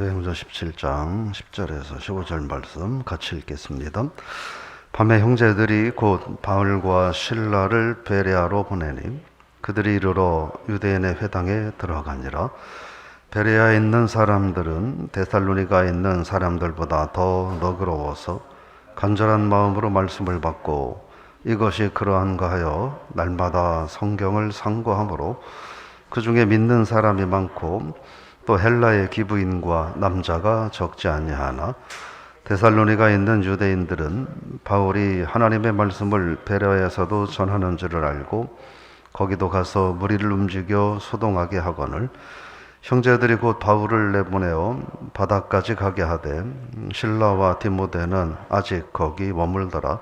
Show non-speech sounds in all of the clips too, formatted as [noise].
사도행전 17장 10절에서 15절 말씀 같이 읽겠습니다. 밤에 형제들이 곧 바울과 신라를 베레아로 보내니 그들이 이르러 유대인의 회당에 들어가니라 베레아에 있는 사람들은 데살로니가에 있는 사람들보다 더 너그러워서 간절한 마음으로 말씀을 받고 이것이 그러한가 하여 날마다 성경을 상고하므로 그 중에 믿는 사람이 많고 또 헬라의 기부인과 남자가 적지 아니하나 데살로니가 있는 유대인들은 바울이 하나님의 말씀을 베레아에서도 전하는 줄을 알고 거기도 가서 무리를 움직여 소동하게 하거늘 형제들이 곧 바울을 내보내어 바다까지 가게 하되 신라와 디모데는 아직 거기 머물더라.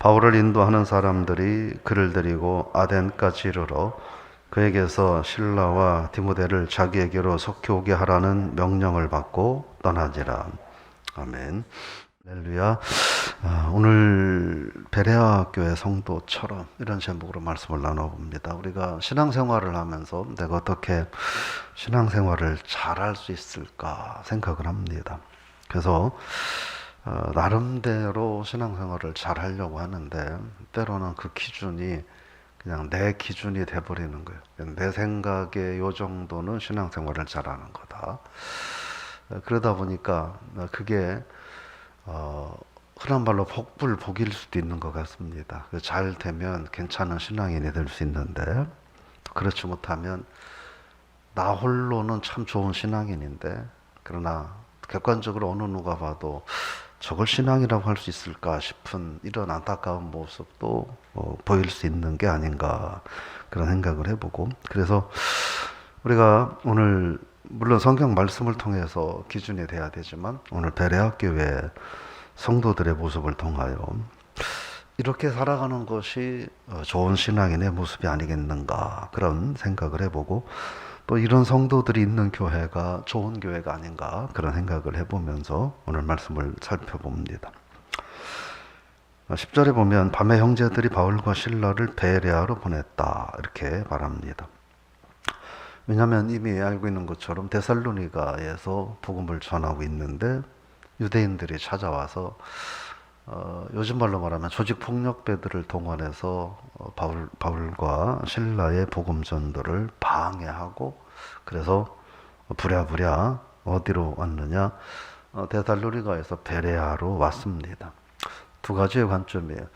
바울을 인도하는 사람들이 그를 데리고 아덴까지 이르러 그에게서 신라와 디모데를 자기에게로 속히 오게 하라는 명령을 받고 떠나지라. 아멘. 할렐루야. 아, 오늘 베레아 교회 성도처럼 이런 제목으로 말씀을 나눠봅니다. 우리가 신앙생활을 하면서 내가 어떻게 신앙생활을 잘할 수 있을까 생각을 합니다. 그래서 어, 나름대로 신앙생활을 잘 하려고 하는데 때로는 그 기준이 그냥 내 기준이 돼버리는 거예요. 내 생각에 요 정도는 신앙생활을 잘하는 거다. 어, 그러다 보니까 그게 어, 흔한 말로 복불 복일 수도 있는 것 같습니다. 잘 되면 괜찮은 신앙인이 될 수 있는데 그렇지 못하면 나 홀로는 참 좋은 신앙인인데 그러나 객관적으로 어느 누가 봐도 저걸 신앙이라고 할 수 있을까 싶은 이런 안타까운 모습도 어, 보일 수 있는 게 아닌가 그런 생각을 해보고. 그래서 우리가 오늘 물론 성경 말씀을 통해서 기준이 돼야 되지만 오늘 베레아 교회 성도들의 모습을 통하여 이렇게 살아가는 것이 어, 좋은 신앙인의 모습이 아니겠는가 그런 생각을 해보고 또 이런 성도들이 있는 교회가 좋은 교회가 아닌가 그런 생각을 해보면서 오늘 말씀을 살펴봅니다. 10절에 보면 밤에 형제들이 바울과 신라를 베레아로 보냈다 이렇게 말합니다. 왜냐하면 이미 알고 있는 것처럼 데살로니가에서 복음을 전하고 있는데 유대인들이 찾아와서 어, 요즘 말로 말하면 조직 폭력배들을 동원해서 어, 바울, 바울과 신라의 복음 전도를 방해하고 그래서 부랴부랴 어디로 왔느냐 어, 데살로니가에서 베레아로 왔습니다. 두 가지의 관점이에요.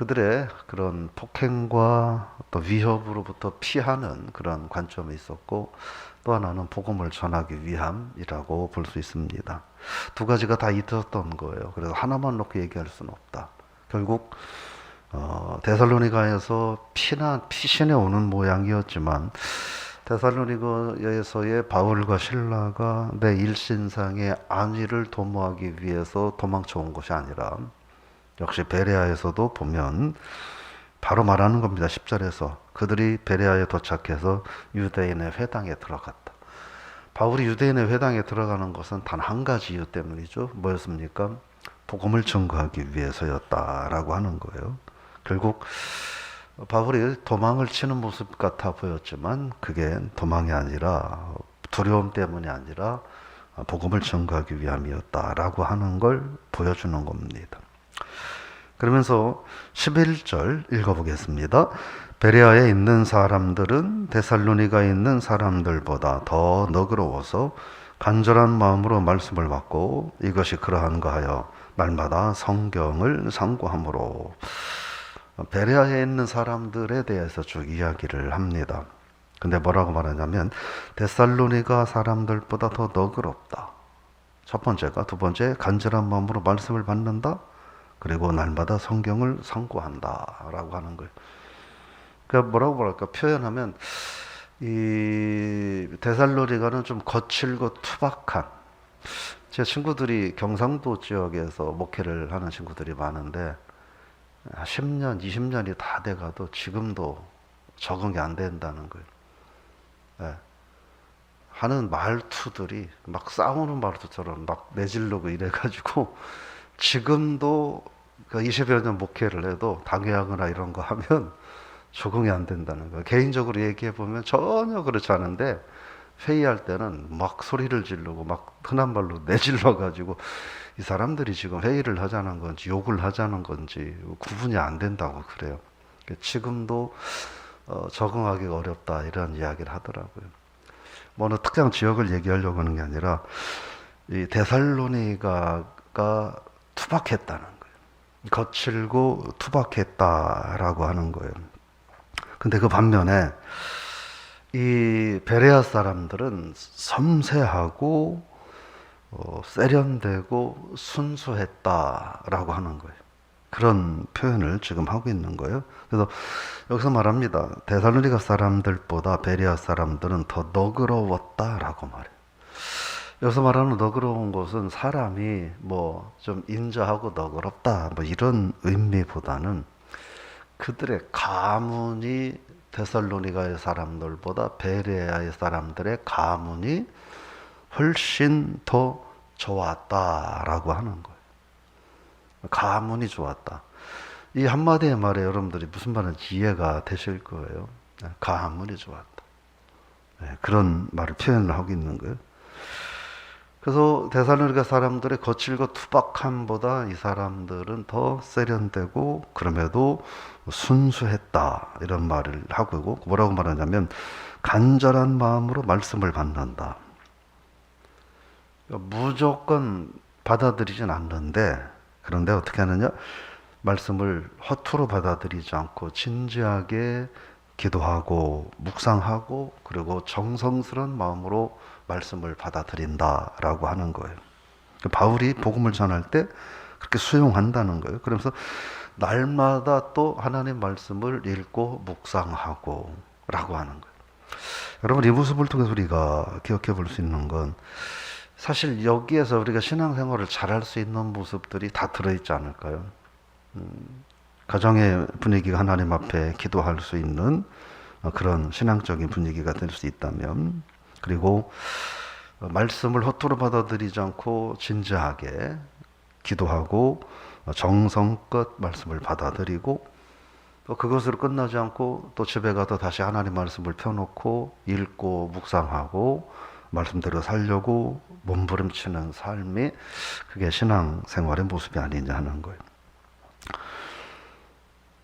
그들의 그런 폭행과 또 위협으로부터 피하는 그런 관점이 있었고 또 하나는 복음을 전하기 위함이라고 볼 수 있습니다. 두 가지가 다 있었던 거예요. 그래서 하나만 놓고 얘기할 수는 없다. 결국 어, 데살로니가에서 피나 피신에 오는 모양이었지만 데살로니가에서의 바울과 신라가 내 일신상의 안위를 도모하기 위해서 도망쳐 온 것이 아니라 역시 베레아에서도 보면 바로 말하는 겁니다. 10절에서 그들이 베레아에 도착해서 유대인의 회당에 들어갔다. 바울이 유대인의 회당에 들어가는 것은 단 한 가지 이유 때문이죠. 뭐였습니까? 복음을 증거하기 위해서였다라고 하는 거예요. 결국 바울이 도망을 치는 모습 같아 보였지만 그게 도망이 아니라 두려움 때문이 아니라 복음을 증거하기 위함이었다라고 하는 걸 보여주는 겁니다. 그러면서 11절 읽어보겠습니다. 베레아에 있는 사람들은 데살로니가에 있는 사람들보다 더 너그러워서 간절한 마음으로 말씀을 받고 이것이 그러한가 하여 날마다 성경을 상고함으로 베레아에 있는 사람들에 대해서 쭉 이야기를 합니다. 근데 뭐라고 말하냐면 데살로니가 사람들보다 더 너그럽다. 첫 번째가 두 번째 간절한 마음으로 말씀을 받는다. 그리고 날마다 성경을 상고한다라고 하는 거예요. 그러니까 뭐라고 말할까 표현하면 이 데살로니가는 좀 거칠고 투박한 제 친구들이 경상도 지역에서 목회를 하는 친구들이 많은데 10년, 20년이 다 돼가도 지금도 적응이 안 된다는 거예요. 네. 하는 말투들이 막 싸우는 말투처럼 막 내질르고 이래가지고 지금도 그 20여 년 목회를 해도 당회하거나 이런 거 하면 [laughs] 적응이 안 된다는 거예요. 개인적으로 얘기해 보면 전혀 그렇지 않은데 회의할 때는 막 소리를 지르고 막 흔한 말로 [laughs] 내질러 가지고 이 사람들이 지금 회의를 하자는 건지 욕을 하자는 건지 구분이 안 된다고 그래요. 그러니까 지금도 어, 적응하기가 어렵다 이런 이야기를 하더라고요. 뭐 어느 특정 지역을 얘기하려고 하는 게 아니라 이 데살로니가가 투박했다는 거예요. 거칠고 투박했다라고 하는 거예요. 근데 그 반면에 이 베레아 사람들은 섬세하고 어, 세련되고 순수했다라고 하는 거예요. 그런 표현을 지금 하고 있는 거예요. 그래서 여기서 말합니다. 데살로니가 사람들보다 베레아 사람들은 더 너그러웠다라고 말해요. 여기서 말하는 너그러운 것은 사람이 뭐 좀 인자하고 너그럽다 뭐 이런 의미보다는 그들의 가문이 데살로니가의 사람들보다 베레아의 사람들의 가문이 훨씬 더 좋았다라고 하는 거예요. 가문이 좋았다. 이 한마디의 말에 여러분들이 무슨 말인지 이해가 되실 거예요. 네, 가문이 좋았다. 네, 그런 말을 표현을 하고 있는 거예요. 그래서 데살로니가 사람들의 거칠고 투박함보다 이 사람들은 더 세련되고 그럼에도 순수했다 이런 말을 하고 있고 뭐라고 말하냐면 간절한 마음으로 말씀을 받는다. 그러니까 무조건 받아들이진 않는데 그런데 어떻게 하느냐 말씀을 허투루 받아들이지 않고 진지하게 기도하고 묵상하고 그리고 정성스러운 마음으로 말씀을 받아들인다라고 하는 거예요. 바울이 복음을 전할 때 그렇게 수용한다는 거예요. 그러면서 날마다 또 하나님 말씀을 읽고 묵상하고 라고 하는 거예요. 여러분 이 모습을 통해서 우리가 기억해 볼 수 있는 건 사실 여기에서 우리가 신앙생활을 잘할 수 있는 모습들이 다 들어있지 않을까요? 음, 가정의 분위기가 하나님 앞에 기도할 수 있는 그런 신앙적인 분위기가 될 수 있다면 그리고 말씀을 허투루 받아들이지 않고 진지하게 기도하고 정성껏 말씀을 받아들이고 또 그것으로 끝나지 않고 또 집에 가서 다시 하나님 말씀을 펴놓고 읽고 묵상하고 말씀대로 살려고 몸부림치는 삶이 그게 신앙 생활의 모습이 아니냐 하는 거예요.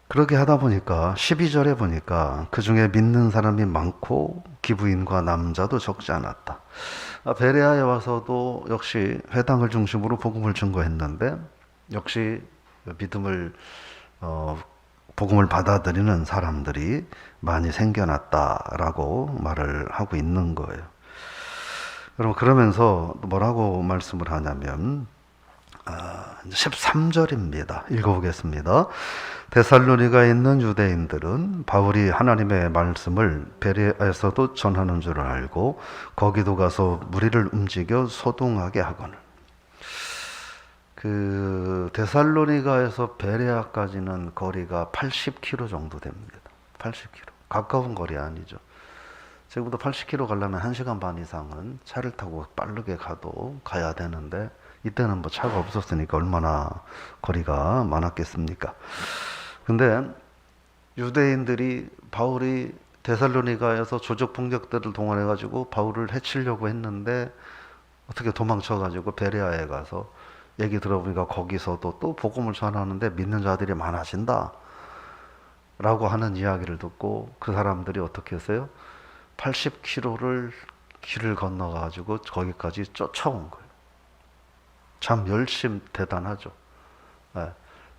그렇게 하다 보니까 12절에 보니까 그 중에 믿는 사람이 많고 기부인과 남자도 적지 않았다. 아, 베레아에 와서도 역시 회당을 중심으로 복음을 증거했는데 역시 믿음을 어, 복음을 받아들이는 사람들이 많이 생겨났다라고 말을 하고 있는 거예요. 여러분 그러면서 뭐라고 말씀을 하냐면 아, 13절입니다. 읽어보겠습니다. 데살로니가에 있는 유대인들은 바울이 하나님의 말씀을 베레아에서도 전하는 줄 알고 거기도 가서 무리를 움직여 소동하게 하거늘. 그 데살로니가에서 베레아까지는 거리가 80km 정도 됩니다. 80km. 가까운 거리 아니죠. 지금부터 80km 가려면 1시간 반 이상은 차를 타고 빠르게 가도 가야 되는데 이때는 뭐 차가 없었으니까 얼마나 거리가 많았겠습니까? 근데 유대인들이 바울이 데살로니가에서 조적 폭력들을 동원해 가지고 바울을 해치려고 했는데 어떻게 도망쳐 가지고 베레아에 가서 얘기 들어보니까 거기서도 또 복음을 전하는데 믿는 자들이 많아진다. 라고 하는 이야기를 듣고 그 사람들이 어떻게 했어요? 80km를 길을 건너 가지고 거기까지 쫓아온 거예요. 참 열심 대단하죠. 네,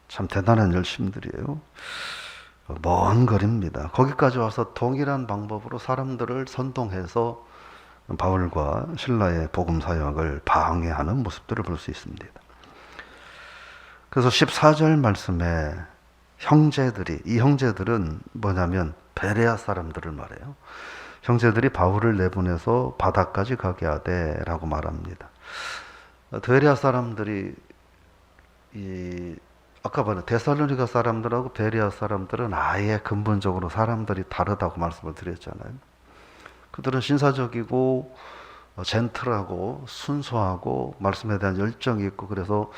참 대단한 열심들이에요. 먼 거리입니다. 거기까지 와서 동일한 방법으로 사람들을 선동해서 바울과 신라의 복음 사역을 방해하는 모습들을 볼 수 있습니다. 그래서 14절 말씀에 형제들이 이 형제들은 뭐냐면 베레아 사람들을 말해요. 형제들이 바울을 내보내서 바다까지 가게 하되라고 말합니다. 베레아 사람들이 이 아까 보는 데살로니가 사람들하고 베레아 사람들은 아예 근본적으로 사람들이 다르다고 말씀을 드렸잖아요. 그들은 신사적이고 어, 젠틀하고 순수하고 말씀에 대한 열정이 있고 그래서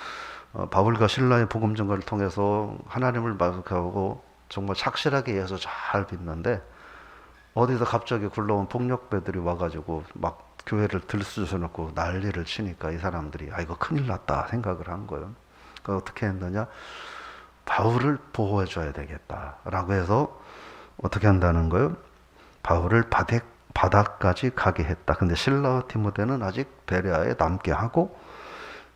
어, 바울과 신라의 복음 전가를 통해서 하나님을 만족하고 정말 착실하게 예서 잘 믿는데 어디서 갑자기 굴러온 폭력배들이 와가지고 막 교회를 들쑤셔놓고 난리를 치니까 이 사람들이 아 이거 큰일 났다 생각을 한 거예요. 그 어떻게 했느냐? 바울을 보호해 줘야 되겠다라고 해서 어떻게 한다는 거예요? 바울을 바닥, 바닥까지 가게 했다. 근데 실라와 디모데는 아직 베레아에 남게 하고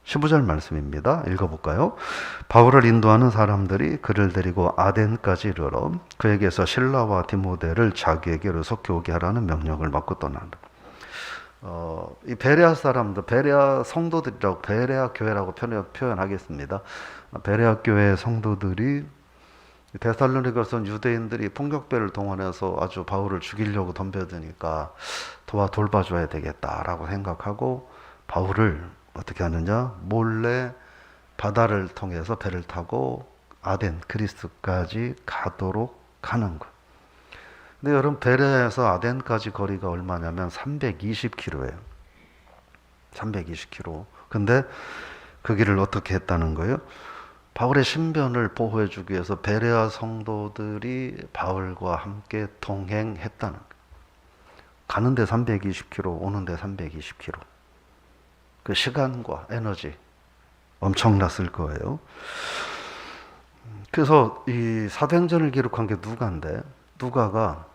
15절 말씀입니다. 읽어볼까요? 바울을 인도하는 사람들이 그를 데리고 아덴까지 이르러 그에게서 실라와 디모데를 자기에게로 속해 오게 하라는 명령을 받고 떠난다. 어, 이 베레아 사람들, 베레아 성도들이라고 베레아 교회라고 표현, 표현하겠습니다. 베레아 교회 성도들이 데살로니가선 유대인들이 폭력배를 동원해서 아주 바울을 죽이려고 덤벼드니까 도와 돌봐줘야 되겠다라고 생각하고 바울을 어떻게 하느냐 몰래 바다를 통해서 배를 타고 아덴 그리스까지 가도록 하는 것. 근데 여러분 베레에서 아덴까지 거리가 얼마냐면 320km예요. 320km. 근데 그 길을 어떻게 했다는 거예요? 바울의 신변을 보호해 주기 위해서 베레아 성도들이 바울과 함께 동행했다는 거예요. 가는데 320km, 오는데 320km. 그 시간과 에너지 엄청났을 거예요. 그래서 이 사도행전을 기록한 게 누가인데 누가가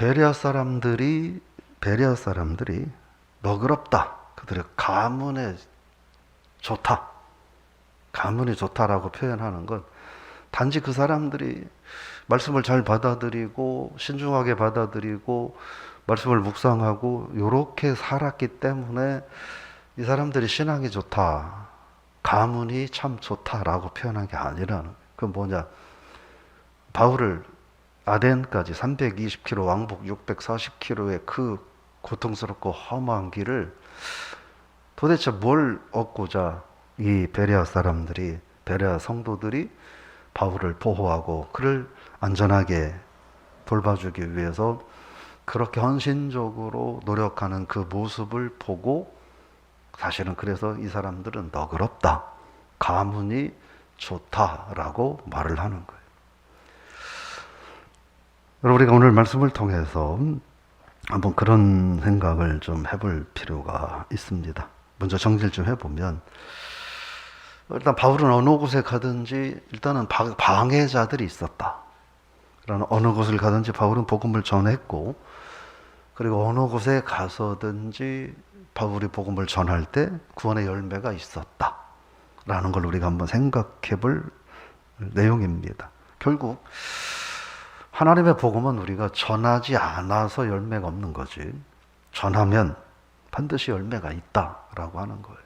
베레아 사람들이 베레아 사람들이 너그럽다. 그들의 가문에 좋다. 가문이 좋다라고 표현하는 건 단지 그 사람들이 말씀을 잘 받아들이고 신중하게 받아들이고 말씀을 묵상하고 이렇게 살았기 때문에 이 사람들이 신앙이 좋다. 가문이 참 좋다라고 표현한 게 아니라는 그 뭐냐? 바울을 아덴까지 320km 왕복 640km의 그 고통스럽고 험한 길을 도대체 뭘 얻고자 이 베레아 사람들이 베레아 성도들이 바울을 보호하고 그를 안전하게 돌봐주기 위해서 그렇게 헌신적으로 노력하는 그 모습을 보고 사실은 그래서 이 사람들은 너그럽다. 가문이 좋다라고 말을 하는 거예요. 우리가 오늘 말씀을 통해서 한번 그런 생각을 좀 해볼 필요가 있습니다. 먼저 정리를 좀 해보면, 일단 바울은 어느 곳에 가든지 일단은 방해자들이 있었다. 그러나 어느 곳을 가든지 바울은 복음을 전했고, 그리고 어느 곳에 가서든지 바울이 복음을 전할 때 구원의 열매가 있었다. 라는 걸 우리가 한번 생각해 볼 내용입니다. 결국 하나님의 복음은 우리가 전하지 않아서 열매가 없는 거지. 전하면 반드시 열매가 있다라고 하는 거예요.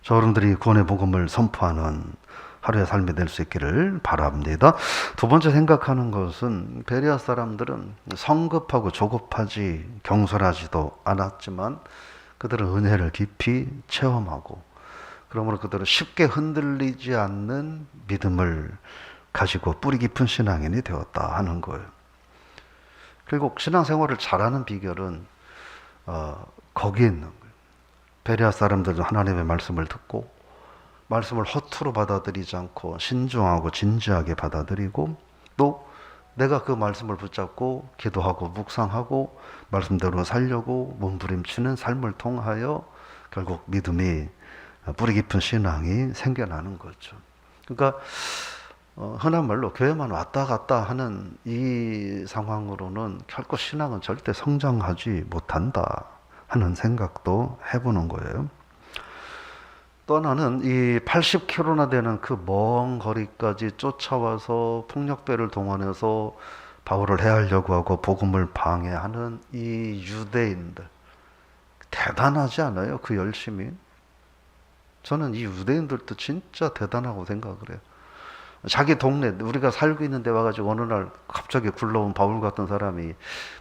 저 여러분들이 구원의 복음을 선포하는 하루의 삶이 될 수 있기를 바랍니다. 두 번째 생각하는 것은 베리아 사람들은 성급하고 조급하지 경솔하지도 않았지만 그들은 은혜를 깊이 체험하고 그러므로 그들은 쉽게 흔들리지 않는 믿음을 가지고 뿌리 깊은 신앙인이 되었다 하는 거예요. 결국 신앙생활을 잘하는 비결은 어, 거기에 있는 거예요. 베리아 사람들도 하나님의 말씀을 듣고 말씀을 허투루 받아들이지 않고 신중하고 진지하게 받아들이고 또 내가 그 말씀을 붙잡고 기도하고 묵상하고 말씀대로 살려고 몸부림치는 삶을 통하여 결국 믿음이 뿌리 깊은 신앙이 생겨나는 거죠. 그러니까 어, 흔한 말로 교회만 왔다 갔다 하는 이 상황으로는 결코 신앙은 절대 성장하지 못한다 하는 생각도 해보는 거예요. 또 하나는 이 80km나 되는 그 먼 거리까지 쫓아와서 폭력배를 동원해서 바울을 해하려고 하고 복음을 방해하는 이 유대인들 대단하지 않아요? 그 열심이. 저는 이 유대인들도 진짜 대단하고 생각을 해요. 자기 동네 우리가 살고 있는 데 와가지고 어느 날 갑자기 굴러온 바울 같은 사람이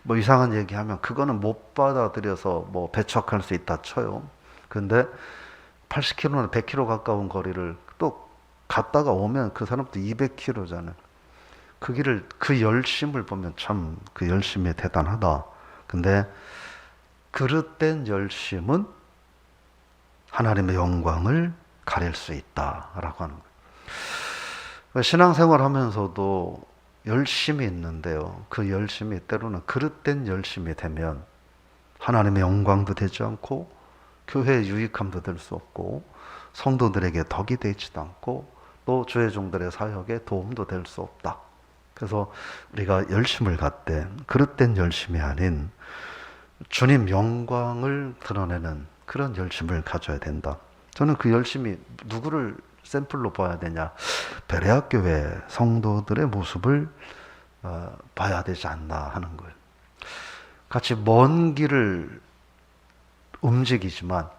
뭐 이상한 얘기하면 그거는 못 받아들여서 뭐 배척할 수 있다 쳐요. 근데 80km나 100km 가까운 거리를 또 갔다가 오면 그 사람도 200km잖아요. 그 길을 그 열심을 보면 참 그 열심이 대단하다. 근데 그릇된 열심은 하나님의 영광을 가릴 수 있다라고 하는 거예요. 신앙생활 하면서도 열심이 있는데요. 그 열심이 때로는 그릇된 열심이 되면 하나님의 영광도 되지 않고 교회의 유익함도 될 수 없고 성도들에게 덕이 되지도 않고 또 주의 종들의 사역에 도움도 될 수 없다. 그래서 우리가 열심을 갖되 그릇된 열심이 아닌 주님 영광을 드러내는 그런 열심을 가져야 된다. 저는 그 열심이 누구를 샘플로 봐야 되냐? 베레아 교회 성도들의 모습을 어, 봐야 되지 않나 하는 거예요. 같이 먼 길을 움직이지만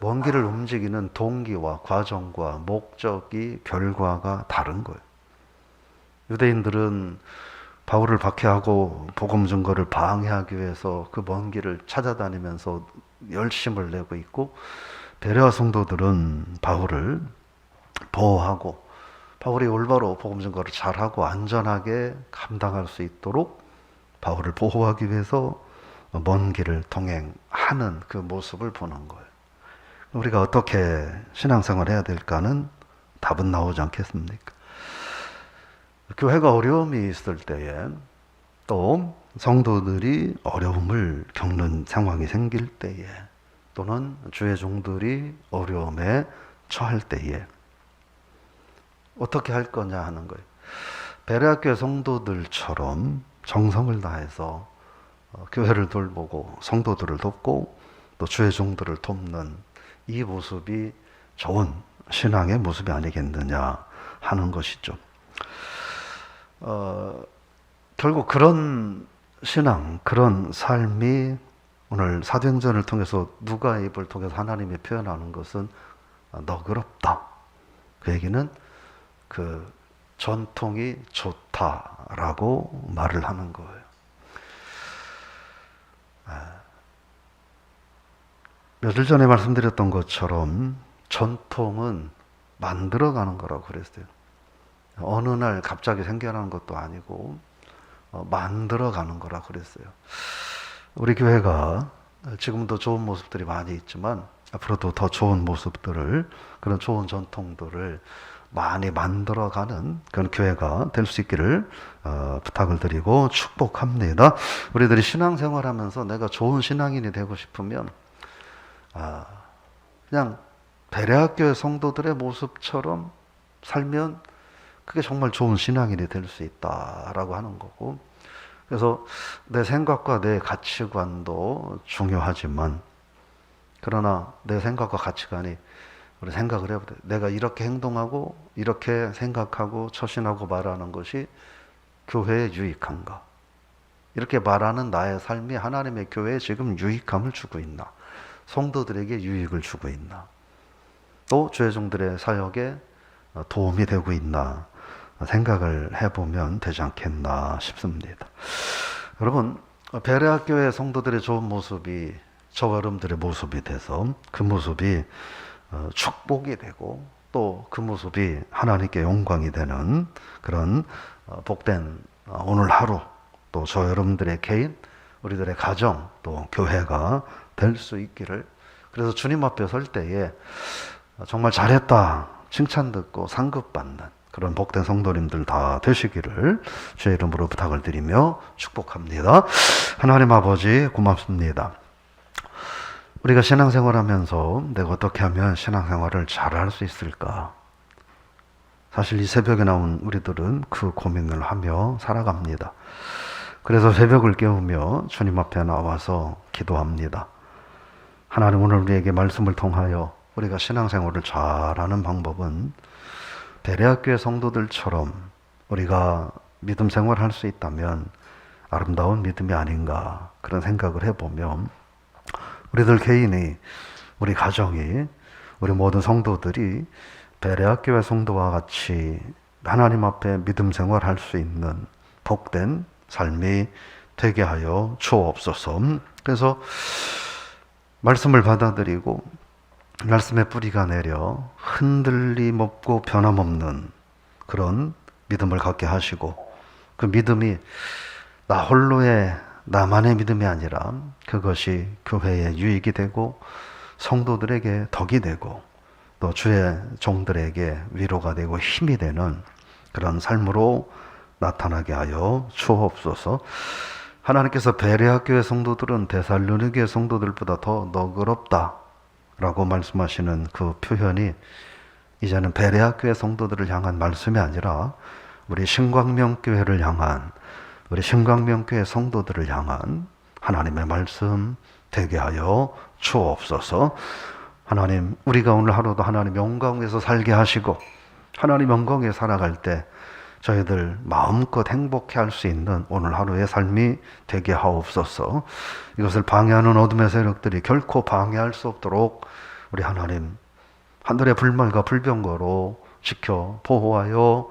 먼 길을 움직이는 동기와 과정과 목적이 결과가 다른 거예요. 유대인들은 바울을 박해하고 복음 증거를 방해하기 위해서 그 먼 길을 찾아다니면서 열심을 내고 있고 베레아 성도들은 바울을 보호하고 바울이 올바로 복음 증거를 잘하고 안전하게 감당할 수 있도록 바울을 보호하기 위해서 먼 길을 동행하는 그 모습을 보는 거예요. 우리가 어떻게 신앙생활 해야 될까는 답은 나오지 않겠습니까? 교회가 어려움이 있을 때에 또 성도들이 어려움을 겪는 상황이 생길 때에 또는 주의 종들이 어려움에 처할 때에 어떻게 할 거냐 하는 거예요. 베레아교회 성도들처럼 정성을 다해서 어, 교회를 돌보고 성도들을 돕고 또 주의 종들을 돕는 이 모습이 좋은 신앙의 모습이 아니겠느냐 하는 것이죠. 어, 결국 그런 신앙, 그런 삶이 오늘 사도행전을 통해서 누가 입을 통해서 하나님이 표현하는 것은 너그럽다. 그 얘기는 그 전통이 좋다라고 말을 하는 거예요. 며칠 전에 말씀드렸던 것처럼 전통은 만들어가는 거라고 그랬어요. 어느 날 갑자기 생겨나는 것도 아니고 어, 만들어가는 거라 그랬어요. 우리 교회가 지금도 좋은 모습들이 많이 있지만 앞으로도 더 좋은 모습들을 그런 좋은 전통들을 많이 만들어가는 그런 교회가 될 수 있기를 어, 부탁을 드리고 축복합니다. 우리들이 신앙생활하면서 내가 좋은 신앙인이 되고 싶으면 아, 그냥 베레학교의 성도들의 모습처럼 살면 그게 정말 좋은 신앙인이 될 수 있다라고 하는 거고 그래서 내 생각과 내 가치관도 중요하지만 그러나 내 생각과 가치관이 우리 생각을 해보자. 내가 이렇게 행동하고 이렇게 생각하고 처신하고 말하는 것이 교회에 유익한가? 이렇게 말하는 나의 삶이 하나님의 교회에 지금 유익함을 주고 있나? 성도들에게 유익을 주고 있나? 또 죄종들의 사역에 도움이 되고 있나? 생각을 해보면 되지 않겠나 싶습니다. 여러분, 베레아 교회 성도들의 좋은 모습이 저와 여러분들의 모습이 돼서 그 모습이 어, 축복이 되고 또 그 모습이 하나님께 영광이 되는 그런 어, 복된 어, 오늘 하루 또 저 여러분들의 개인 우리들의 가정 또 교회가 될 수 있기를 그래서 주님 앞에 설 때에 정말 잘했다 칭찬 듣고 상급 받는 그런 복된 성도님들 다 되시기를 주의 이름으로 부탁을 드리며 축복합니다. 하나님 아버지 고맙습니다. 우리가 신앙생활 하면서 내가 어떻게 하면 신앙생활을 잘 할 수 있을까? 사실 이 새벽에 나온 우리들은 그 고민을 하며 살아갑니다. 그래서 새벽을 깨우며 주님 앞에 나와서 기도합니다. 하나님 오늘 우리에게 말씀을 통하여 우리가 신앙생활을 잘하는 방법은 베레학교의 성도들처럼 우리가 믿음 생활할 수 있다면 아름다운 믿음이 아닌가 그런 생각을 해보면 우리들 개인이 우리 가정이 우리 모든 성도들이 베레학교의 성도와 같이 하나님 앞에 믿음 생활할 수 있는 복된 삶이 되게 하여 주옵소서. 그래서 말씀을 받아들이고 말씀의 뿌리가 내려 흔들림 없고 변함없는 그런 믿음을 갖게 하시고 그 믿음이 나 홀로의 나만의 믿음이 아니라 그것이 교회에 유익이 되고 성도들에게 덕이 되고 또 주의 종들에게 위로가 되고 힘이 되는 그런 삶으로 나타나게 하여 주옵소서. 하나님께서 베레아교회 성도들은 데살로니게 성도들보다 더 너그럽다라고 말씀하시는 그 표현이 이제는 베레아교회 성도들을 향한 말씀이 아니라 우리 신광명 교회를 향한 우리 신광명교회 성도들을 향한 하나님의 말씀 되게 하여 주옵소서. 하나님, 우리가 오늘 하루도 하나님 영광에서 살게 하시고 하나님 영광에 살아갈 때 저희들 마음껏 행복해 할 수 있는 오늘 하루의 삶이 되게 하옵소서. 이것을 방해하는 어둠의 세력들이 결코 방해할 수 없도록 우리 하나님 하늘의 불말과 불병거로 지켜 보호하여